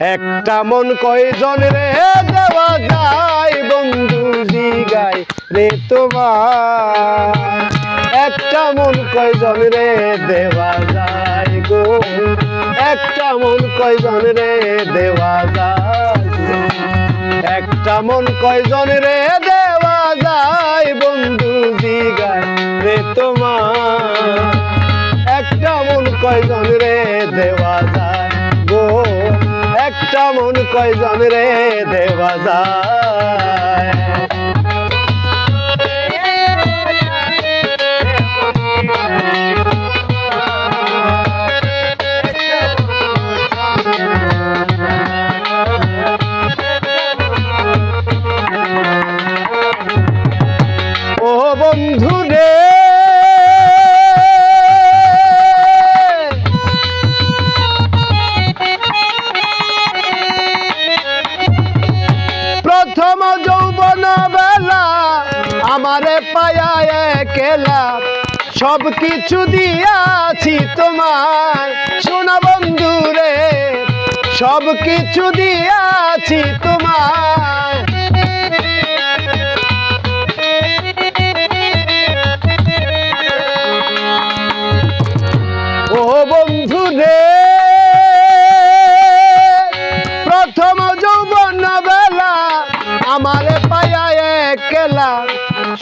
একটা মন কয়জন রে দেওয়া যায়, বন্ধু জিগায় রে তোমার। একটা মন কয়জন রে দেওয়া যায় গো, একটা মন কয়জন রে দেওয়া যায়। একটা মন কয়জন রে দেওয়া যায়, বন্ধু জিগায় রে তোমার। একটা মন কয়জন রে দেওয়া যায় কয়জন রে দেওয়া যায়? বন্ধু রে প্রথম যৌবন বেলা, আমারে পায়া একেলা। সব কিছু দিয়াছি তোমার সোনা বন্ধু রে সব কিছু দিয়াছি তোমার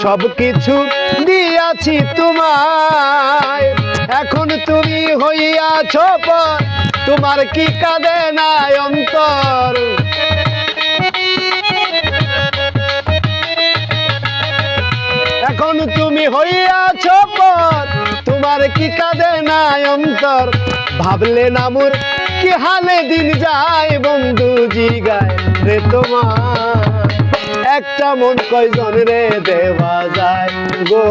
সব কিছু দিয়াছি তোমায়। এখন তুমি হইয়াছ পর, তোমার কি কাঁদে নাই অন্তর? এখন তুমি হইয়াছ পর, তোমার কি কাঁদে নাই অন্তর? ভাবলে নামুর কি হালে দিন যায় বন্ধু জিগায় রে তোমার? একটা মন কয়জন রে দেওয়া যায় গো?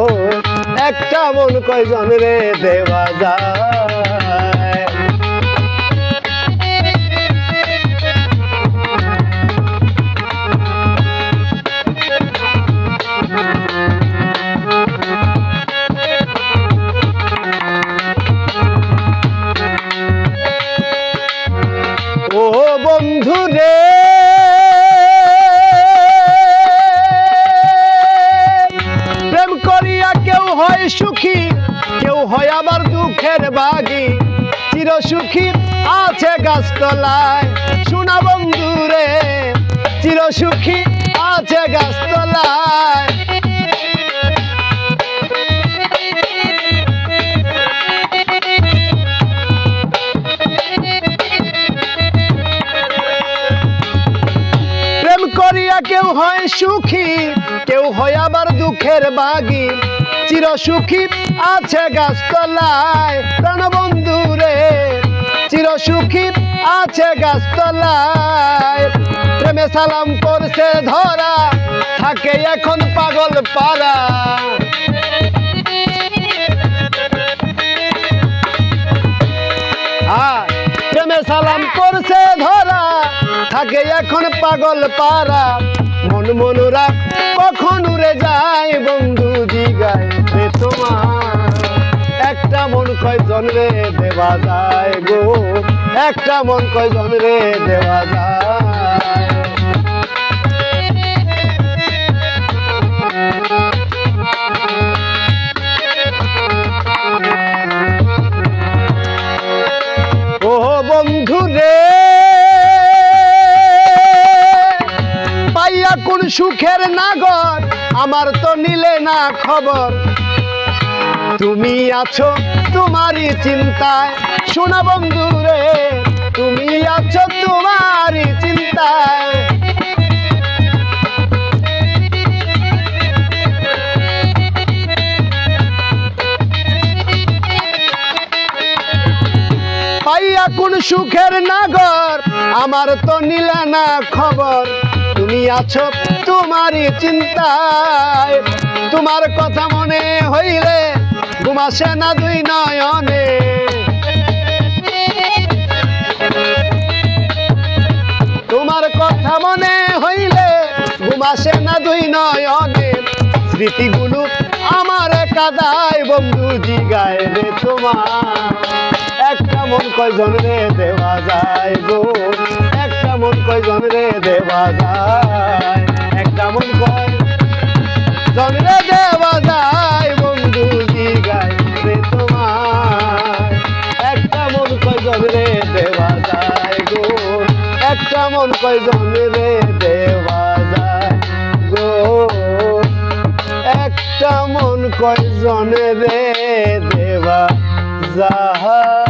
একটা মন কয়জন রে দেওয়া যায়? সুখী, কেউ হয় আবার দুঃখের বাগি। চির সুখী আছে গাছতলায়। শোনা বন্ধু রে চির সুখী আছে গাছতলায়। করিয়া কেউ হয় সুখী, কেউ হয় আবার দুঃখের বাগি। চির সুখী আছে গাছতলায়। প্রাণবন্ধু রে চির সুখী আছে গাছতলায়। প্রেমে সালাম করছে ধরা থাকে এখন পাগল আ, প্রেমে সালাম করছে ধরা থাকে এখন পাগল পারা মন মনুরা কখন উড়ে যায় বন্ধু একটা মন কয় রে দেওয়া যায় গো? একটা মন কয় রে দেওয়া যায়? ও বন্ধু রে, পাইয়া কোন সুখের নাগর? আমার তো নিলে না খবর। তুমি আছো তোমারই চিন্তায়। শোনা বন্ধু রে, তুমি আছো তোমারই চিন্তায়। পাইয়া কোন সুখের নাগর, আমার তো নিলে না খবর। তুমি আছো তোমারই চিন্তায়। তোমার কথা মনে হইলে ঘুমাসে না দুই নয়নে। তোমার কথা মনে হইলে ঘুমাসে না দুই নয়নে। স্মৃতিগুলো আমার কাদায় বন্ধু জিগায় রে তোমার। একটা মন কয়জন রে দেওয়া যায় গো? একটা মন কয়জন রে দেওয়া যায়? একটা মন কয় জন রে দেওয়া মন কয়জন রে দেওয়া যায় গো। একটা মন কয়জন রে দেওয়া যায়।